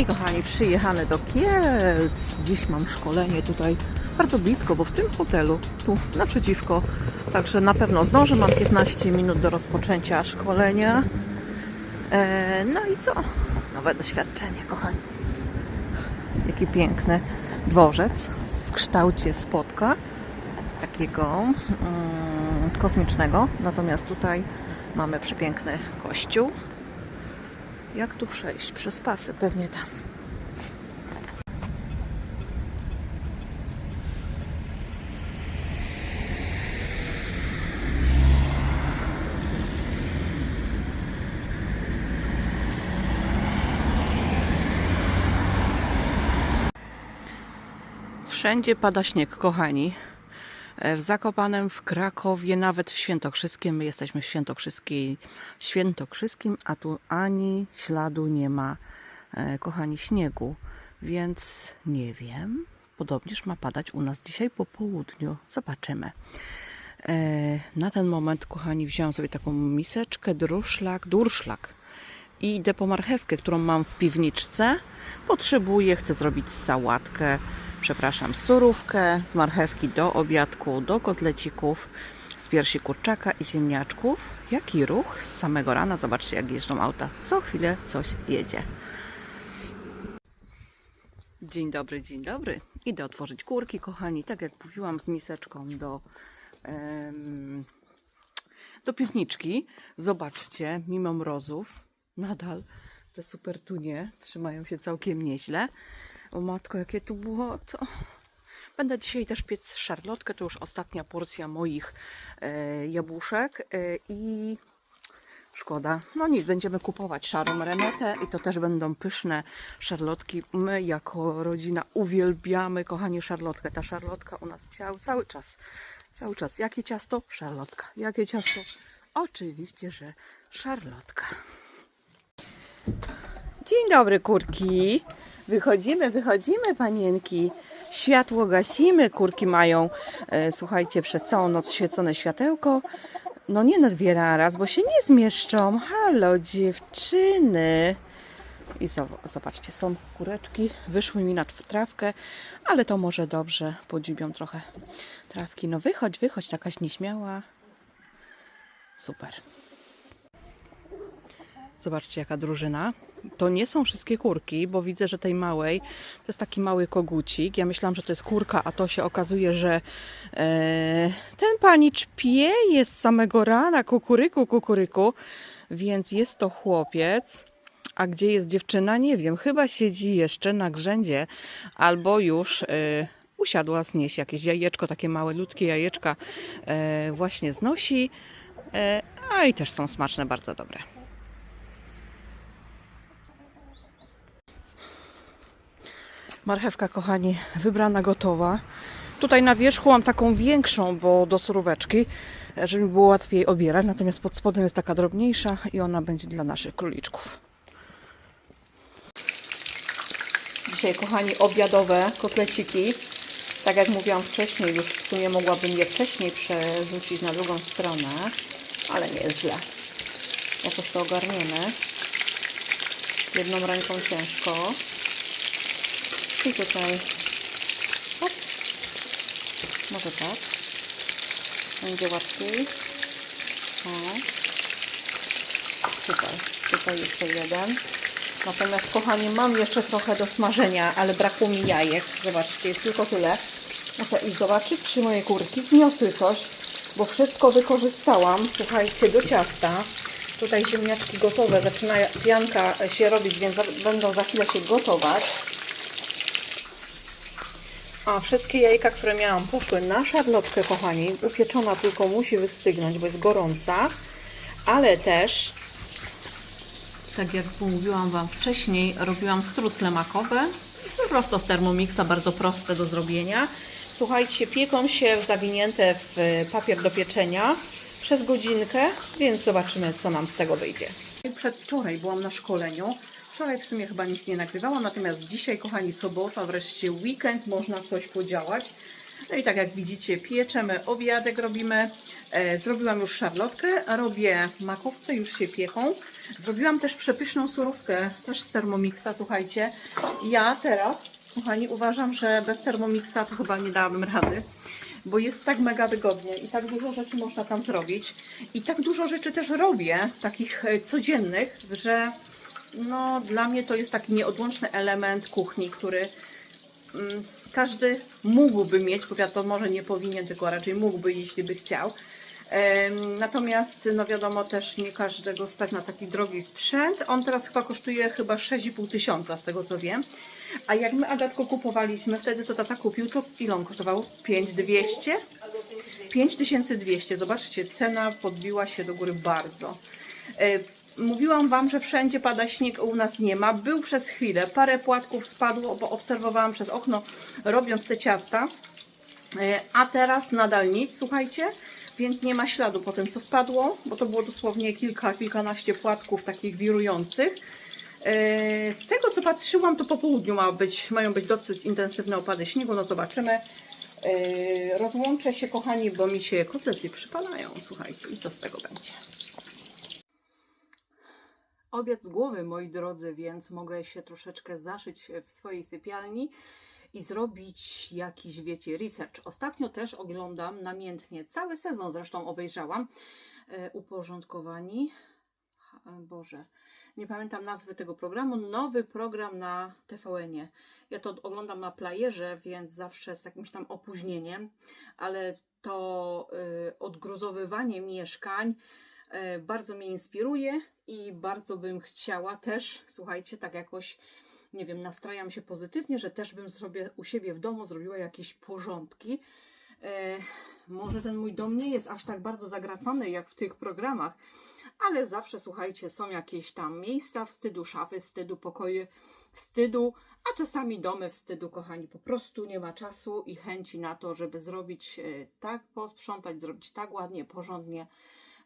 I kochani, przyjechane do Kielc. Dziś mam szkolenie tutaj bardzo blisko, bo w tym hotelu, tu naprzeciwko. Także na pewno zdążę, mam 15 minut do rozpoczęcia szkolenia. E, no i co? Nowe doświadczenie, kochani. Jaki piękny dworzec w kształcie spotka, takiego mm, kosmicznego. Natomiast tutaj mamy przepiękny kościół. Jak tu przejść? Przez pasy, pewnie tam. Wszędzie pada śnieg, kochani. E, W Zakopanem, w Krakowie, nawet w Świętokrzyskiem. My jesteśmy w Świętokrzyskiej, Świętokrzyskim, a tu ani śladu nie ma, e, kochani, śniegu. Więc nie wiem. Podobnież ma padać u nas dzisiaj po południu. Zobaczymy. E, Na ten moment, kochani, wziąłem sobie taką miseczkę, druszlak, durszlak i idę po marchewkę, którą mam w piwniczce. Potrzebuję, chcę zrobić sałatkę, przepraszam, surówkę z marchewki do obiadku, do kotlecików, z piersi kurczaka i ziemniaczków. Jaki ruch z samego rana, zobaczcie jak jeżdżą auta. Co chwilę coś jedzie. Dzień dobry, dzień dobry. Idę otworzyć kurki, kochani, tak jak mówiłam, z miseczką do, em, do piwniczki. Zobaczcie, mimo mrozów, nadal te super tunie trzymają się całkiem nieźle. O matko, jakie tu było to. Będę dzisiaj też piec szarlotkę, to już ostatnia porcja moich e, jabłuszek e, i szkoda. No nic, będziemy kupować szarą renetę i to też będą pyszne szarlotki. My jako rodzina uwielbiamy, kochanie, szarlotkę. Ta szarlotka u nas ciał, cały czas, cały czas. Jakie ciasto? Szarlotka. Jakie ciasto? Oczywiście, że szarlotka. Dzień dobry, kurki. Wychodzimy, wychodzimy, panienki. Światło gasimy. Kurki mają, e, słuchajcie, przez całą noc świecone światełko. No nie na dwie raz, bo się nie zmieszczą. Halo, dziewczyny. I zo- zobaczcie, są kureczki. Wyszły mi na trawkę, ale to może dobrze. Podziubią trochę trawki. No wychodź, wychodź, takaś nieśmiała. Super. Zobaczcie, jaka drużyna. To nie są wszystkie kurki, bo widzę, że tej małej to jest taki mały kogucik. Ja myślałam, że to jest kurka, a to się okazuje, że e, ten panicz pieje z samego rana, kukuryku, kukuryku, więc jest to chłopiec. A gdzie jest dziewczyna? Nie wiem. Chyba siedzi jeszcze na grzędzie albo już e, usiadła znieść jakieś jajeczko, takie małe, ludzkie jajeczka e, właśnie znosi. E, a i też są smaczne, bardzo dobre. Marchewka, kochani, wybrana, gotowa. Tutaj na wierzchu mam taką większą, bo do suróweczki, żeby mi było łatwiej obierać. Natomiast pod spodem jest taka drobniejsza i ona będzie dla naszych króliczków. Dzisiaj, kochani, obiadowe kotleciki. Tak jak mówiłam wcześniej, już w sumie mogłabym je wcześniej przerzucić na drugą stronę, ale nie jest źle. Jakoś to ogarniemy. Jedną ręką ciężko. I tutaj. Hop. Może tak. Będzie łatwiej. O. Super. Tutaj jeszcze jeden. Natomiast kochani, mam jeszcze trochę do smażenia, ale brakło mi jajek. Zobaczcie, jest tylko tyle. Muszę iść zobaczyć, czy moje kurki zniosły coś, bo wszystko wykorzystałam, słuchajcie, do ciasta. Tutaj ziemniaczki gotowe, zaczyna pianka się robić, więc będą za chwilę się gotować. A wszystkie jajka, które miałam, poszły na szarlotkę, kochani. Upieczona tylko musi wystygnąć, bo jest gorąca. Ale też, tak jak mówiłam Wam wcześniej, robiłam strucle makowe. Jest to prosto z Thermomixa, bardzo proste do zrobienia. Słuchajcie, pieką się zawinięte w papier do pieczenia przez godzinkę, więc zobaczymy, co nam z tego wyjdzie. Przedwczoraj byłam na szkoleniu. Wczoraj w sumie chyba nic nie nagrywałam, natomiast dzisiaj, kochani, sobota, wreszcie weekend, można coś podziałać. No i tak jak widzicie, pieczemy obiadek, robimy. E, zrobiłam już szarlotkę, robię makowce, już się pieką. Zrobiłam też przepyszną surówkę, też z Thermomixa, słuchajcie. Ja teraz, kochani, uważam, że bez Thermomixa to chyba nie dałabym rady, bo jest tak mega wygodnie i tak dużo rzeczy można tam zrobić. I tak dużo rzeczy też robię, takich e, codziennych, że no, dla mnie to jest taki nieodłączny element kuchni, który mm, każdy mógłby mieć, bo wiadomo, może nie powinien, tylko raczej mógłby, jeśli by chciał. Natomiast, no wiadomo, też nie każdego stać na taki drogi sprzęt. On teraz chyba kosztuje chyba 6,5 tysiąca, z tego co wiem. A jak my Agatko kupowaliśmy wtedy, co tata kupił, to ile on kosztował? 5200? 5200. Zobaczcie, cena podbiła się do góry bardzo. Mówiłam Wam, że wszędzie pada śnieg, u nas nie ma. Był przez chwilę, parę płatków spadło, bo obserwowałam przez okno, robiąc te ciasta. E, A teraz nadal nic, słuchajcie, więc nie ma śladu po tym, co spadło, bo to było dosłownie kilka, kilkanaście płatków takich wirujących. E, Z tego, co patrzyłam, to po południu ma być, mają być dosyć intensywne opady śniegu, no zobaczymy. E, Rozłączę się, kochani, bo mi się kotlety przypalają, słuchajcie, i co z tego będzie. Obiad z głowy, moi drodzy, więc mogę się troszeczkę zaszyć w swojej sypialni i zrobić jakiś, wiecie, research. Ostatnio też oglądam namiętnie, cały sezon zresztą obejrzałam, e, uporządkowani. Ha, Boże, nie pamiętam nazwy tego programu. Nowy program na TVN-ie. Ja to oglądam na playerze, więc zawsze z jakimś tam opóźnieniem, ale to y, odgruzowywanie mieszkań bardzo mnie inspiruje i bardzo bym chciała też, słuchajcie, tak jakoś, nie wiem, nastrajam się pozytywnie, że też bym sobie u siebie w domu zrobiła jakieś porządki. E, może ten mój dom nie jest aż tak bardzo zagracony jak w tych programach, ale zawsze, słuchajcie, są jakieś tam miejsca wstydu, szafy wstydu, pokoje wstydu, a czasami domy wstydu, kochani. Po prostu nie ma czasu i chęci na to, żeby zrobić e, tak, posprzątać, zrobić tak ładnie, porządnie,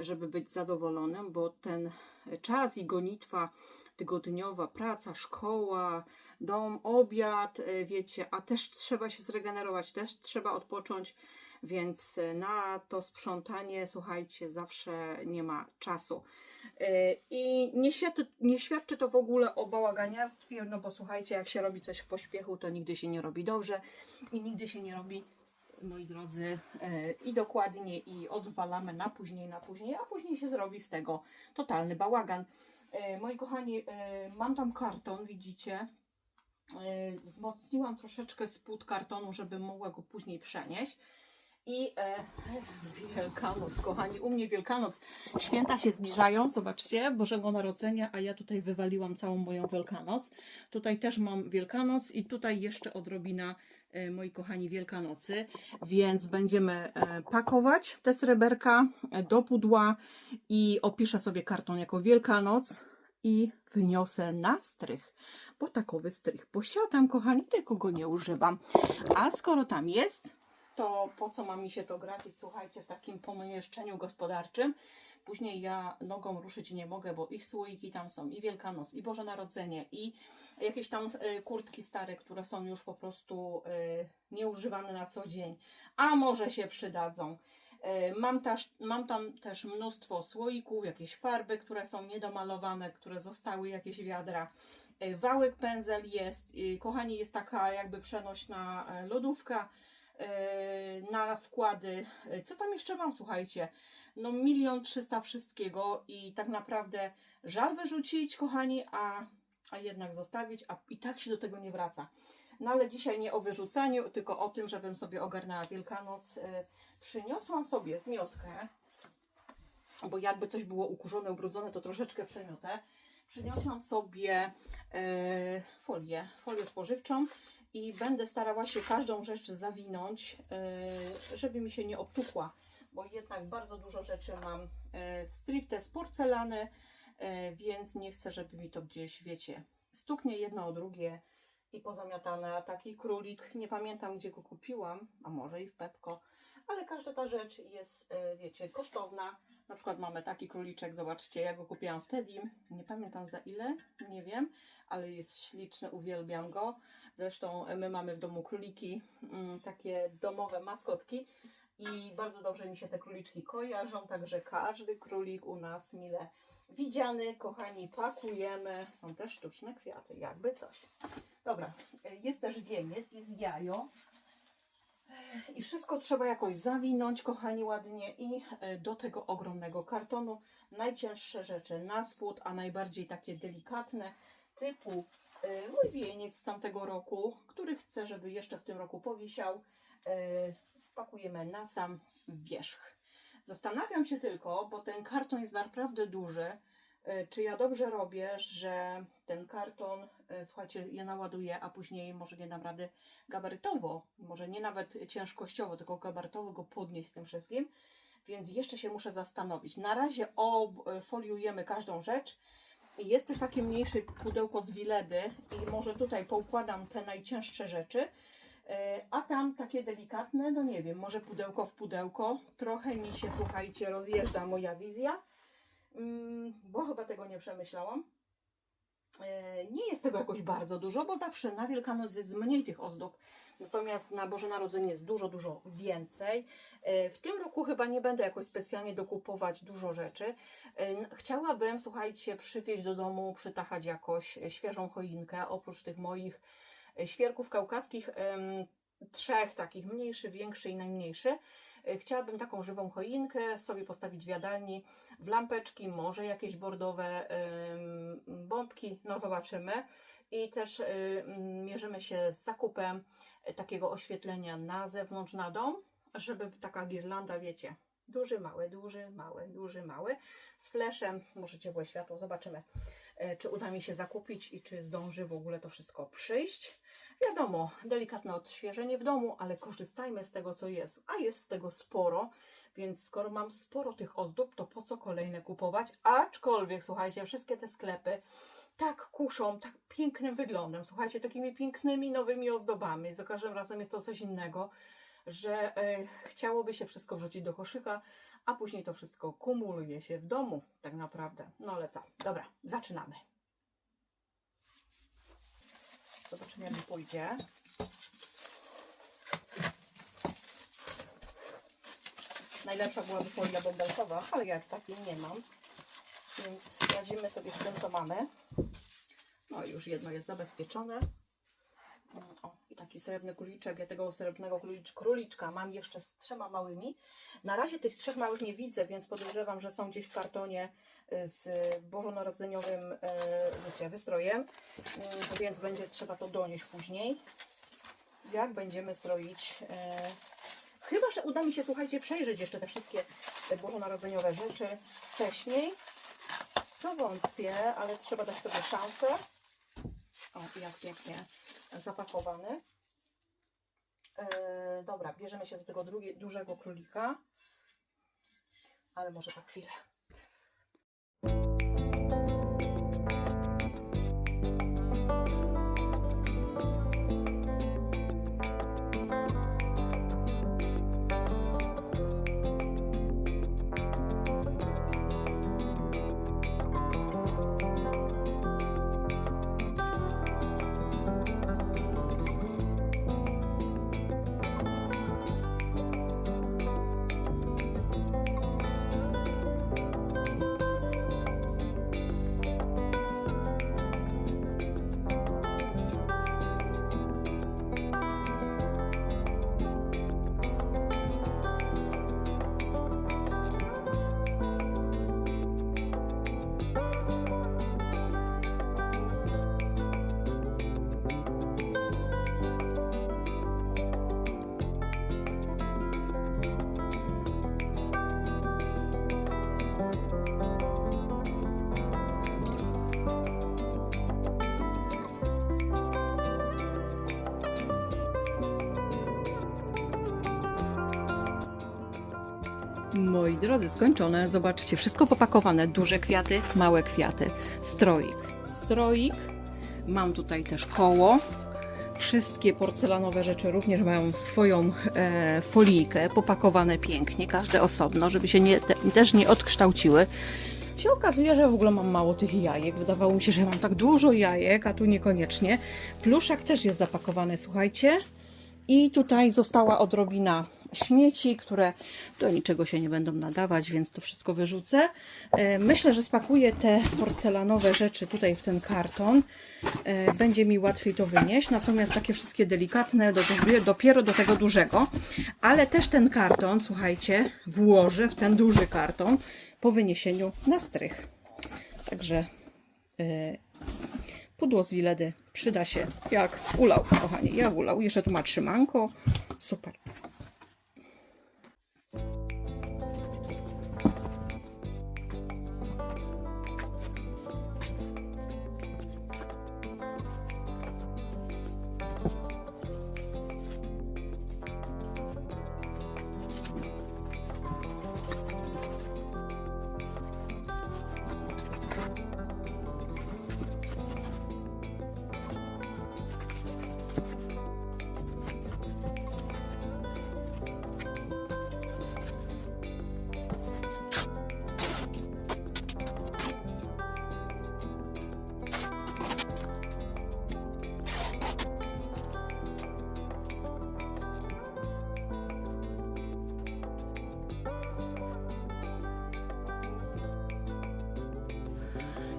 żeby być zadowolonym, bo ten czas i gonitwa tygodniowa, praca, szkoła, dom, obiad, e, wiecie, a też trzeba się zregenerować, też trzeba odpocząć, więc e, na to sprzątanie, słuchajcie, zawsze nie ma czasu. E, I nie świadczy, nie świadczy to w ogóle o bałaganiarstwie, no bo słuchajcie, jak się robi coś w pośpiechu, to nigdy się nie robi dobrze i nigdy się nie robi moi drodzy, e, i dokładnie i odwalamy na później, na później, a później się zrobi z tego totalny bałagan. E, Moi kochani, e, mam tam karton, widzicie? Wzmocniłam troszeczkę spód kartonu, żeby mogła go później przenieść. I e, Wielkanoc, kochani, u mnie Wielkanoc. Święta się zbliżają, zobaczcie, Bożego Narodzenia, a ja tutaj wywaliłam całą moją Wielkanoc. Tutaj też mam Wielkanoc i tutaj jeszcze odrobina, moi kochani, Wielkanocy. Więc będziemy e, pakować te sreberka e, do pudła i opiszę sobie karton jako Wielkanoc i wyniosę na strych, bo takowy strych posiadam, kochani, tylko go nie używam. A skoro tam jest, to po co ma mi się to gratis, słuchajcie, w takim pomieszczeniu gospodarczym. Później ja nogą ruszyć nie mogę, bo ich słoiki tam są, i Wielkanoc, i Boże Narodzenie, i jakieś tam y, kurtki stare, które są już po prostu y, nieużywane na co dzień, a może się przydadzą. Y, Mam, też, mam tam też mnóstwo słoików, jakieś farby, które są niedomalowane, które zostały jakieś wiadra. Wałek pędzel jest, kochani, jest taka jakby przenośna e, lodówka e, na wkłady. E, Co tam jeszcze mam, słuchajcie? No milion trzysta wszystkiego i tak naprawdę żal wyrzucić, kochani, a, a jednak zostawić, a i tak się do tego nie wraca. No ale dzisiaj nie o wyrzucaniu, tylko o tym, żebym sobie ogarnęła Wielkanoc. E, Przyniosłam sobie zmiotkę, bo jakby coś było ukurzone, ubrudzone, to troszeczkę przemiotę. Przyniosłam sobie e, folię, folię spożywczą i będę starała się każdą rzecz zawinąć, e, żeby mi się nie obtukła, bo jednak bardzo dużo rzeczy mam e, stricte z porcelany, e, więc nie chcę, żeby mi to gdzieś, wiecie, stuknie jedno o drugie i pozamiatane. A taki królik, nie pamiętam gdzie go kupiłam, a może i w Pepko, ale każda ta rzecz jest, e, wiecie, kosztowna. Na przykład mamy taki króliczek, zobaczcie, ja go kupiłam wtedy, nie pamiętam za ile, nie wiem, ale jest śliczny, uwielbiam go. Zresztą my mamy w domu króliki, mm, takie domowe maskotki i bardzo dobrze mi się te króliczki kojarzą, także każdy królik u nas mile widziany. Kochani, pakujemy. Są też sztuczne kwiaty, jakby coś. Dobra, e, jest też wieniec, jest jajo. I wszystko trzeba jakoś zawinąć, kochani, ładnie i e, do tego ogromnego kartonu najcięższe rzeczy na spód, a najbardziej takie delikatne typu e, mój wieniec z tamtego roku, który chcę, żeby jeszcze w tym roku powisiał, e, wpakujemy na sam wierzch. Zastanawiam się tylko, bo ten karton jest naprawdę duży, czy ja dobrze robię, że ten karton, e, słuchajcie, je naładuję, a później może nie dam rady gabarytowo, może nie nawet ciężkościowo, tylko gabarytowo go podnieść z tym wszystkim, więc jeszcze się muszę zastanowić. Na razie ofoliujemy każdą rzecz. Jest też takie mniejsze pudełko z Wiledy i może tutaj poukładam te najcięższe rzeczy, E, a tam takie delikatne, no nie wiem, może pudełko w pudełko. Trochę mi się, słuchajcie, rozjeżdża moja wizja, bo chyba tego nie przemyślałam. E, Nie jest tego jakoś bardzo dużo, bo zawsze na Wielkanoc jest mniej tych ozdób. Natomiast na Boże Narodzenie jest dużo, dużo więcej. E, W tym roku chyba nie będę jakoś specjalnie dokupować dużo rzeczy. E, Chciałabym, słuchajcie, przywieźć do domu, przytachać jakoś świeżą choinkę, oprócz tych moich świerków kaukaskich. Trzech takich, mniejszy, większy i najmniejszy. E, Chciałabym taką żywą choinkę sobie postawić w jadalni, w lampeczki, może jakieś bordowe bombki, no zobaczymy. I też mm, mierzymy się z zakupem e, takiego oświetlenia na zewnątrz, na dom, żeby taka girlanda, wiecie, duży, mały, duży, mały, duży, mały, z fleszem, może ciepłe światło, zobaczymy, e, czy uda mi się zakupić i czy zdąży w ogóle to wszystko przyjść. Wiadomo, delikatne odświeżenie w domu, ale korzystajmy z tego, co jest, a jest z tego sporo, więc skoro mam sporo tych ozdób, to po co kolejne kupować? Aczkolwiek, słuchajcie, wszystkie te sklepy tak kuszą, tak pięknym wyglądem, słuchajcie, takimi pięknymi, nowymi ozdobami. Za każdym razem jest to coś innego, że e, chciałoby się wszystko wrzucić do koszyka, a później to wszystko kumuluje się w domu, tak naprawdę. No ale co? Dobra, zaczynamy. Zobaczymy, jak pójdzie. Najlepsza byłaby folia bąbelkowa, ale ja takiej nie mam. Więc radzimy sobie z tym, co mamy. No już jedno jest zabezpieczone. Taki srebrny króliczek. Ja tego srebrnego królicz- króliczka mam jeszcze z trzema małymi. Na razie tych trzech małych nie widzę, więc podejrzewam, że są gdzieś w kartonie y, z bożonarodzeniowym y, wiecie, wystrojem. Mm, Więc będzie trzeba to donieść później. Jak będziemy stroić. y, Chyba, że uda mi się, słuchajcie, przejrzeć jeszcze te wszystkie bożonarodzeniowe rzeczy wcześniej. To wątpię, ale trzeba dać sobie szansę. O, jak pięknie zapakowany. Dobra, bierzemy się z tego drugie, dużego królika. Ale może za chwilę. Moi drodzy, skończone. Zobaczcie, wszystko popakowane. Duże kwiaty, małe kwiaty. Stroik. Stroik. Mam tutaj też koło. Wszystkie porcelanowe rzeczy również mają swoją e, folijkę, popakowane pięknie, każde osobno, żeby się nie, te, też nie odkształciły. Się okazuje, że w ogóle mam mało tych jajek. Wydawało mi się, że mam tak dużo jajek, a tu niekoniecznie. Pluszak też jest zapakowany, słuchajcie. I tutaj została odrobina śmieci, które do niczego się nie będą nadawać, więc to wszystko wyrzucę. E, Myślę, że spakuję te porcelanowe rzeczy tutaj w ten karton. E, Będzie mi łatwiej to wynieść, natomiast takie wszystkie delikatne do, dopiero do tego dużego. Ale też ten karton, słuchajcie, włożę w ten duży karton po wyniesieniu na strych. Także e, pudło z wiledy przyda się jak ulał, kochani, jak ulał. Jeszcze tu ma trzymanko. Super.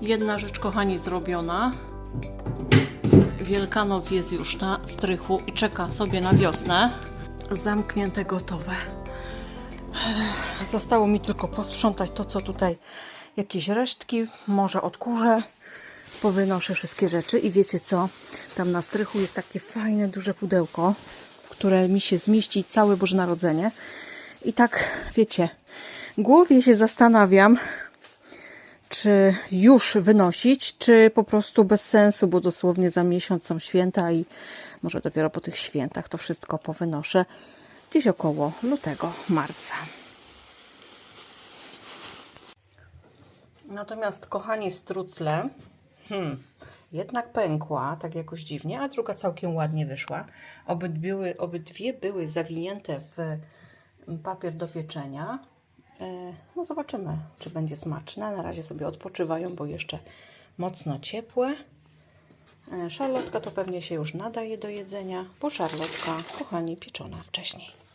Jedna rzecz, kochani, zrobiona. Wielkanoc jest już na strychu i czeka sobie na wiosnę. Zamknięte, gotowe. Zostało mi tylko posprzątać to, co tutaj jakieś resztki, może odkurzę, powynoszę wszystkie rzeczy i wiecie co? Tam na strychu jest takie fajne, duże pudełko, w które mi się zmieści całe Boże Narodzenie. I tak, wiecie, głowie się zastanawiam, czy już wynosić, czy po prostu bez sensu, bo dosłownie za miesiąc są święta i może dopiero po tych świętach to wszystko powynoszę gdzieś około lutego, marca. Natomiast, kochani, strucle, hmm, jednak pękła, tak jakoś dziwnie, a druga całkiem ładnie wyszła. Obydwie, obydwie były zawinięte w papier do pieczenia. E, No zobaczymy, czy będzie smaczne. Na razie sobie odpoczywają, bo jeszcze mocno ciepłe. E, Szarlotka to pewnie się już nadaje do jedzenia, bo szarlotka, kochani, pieczona wcześniej.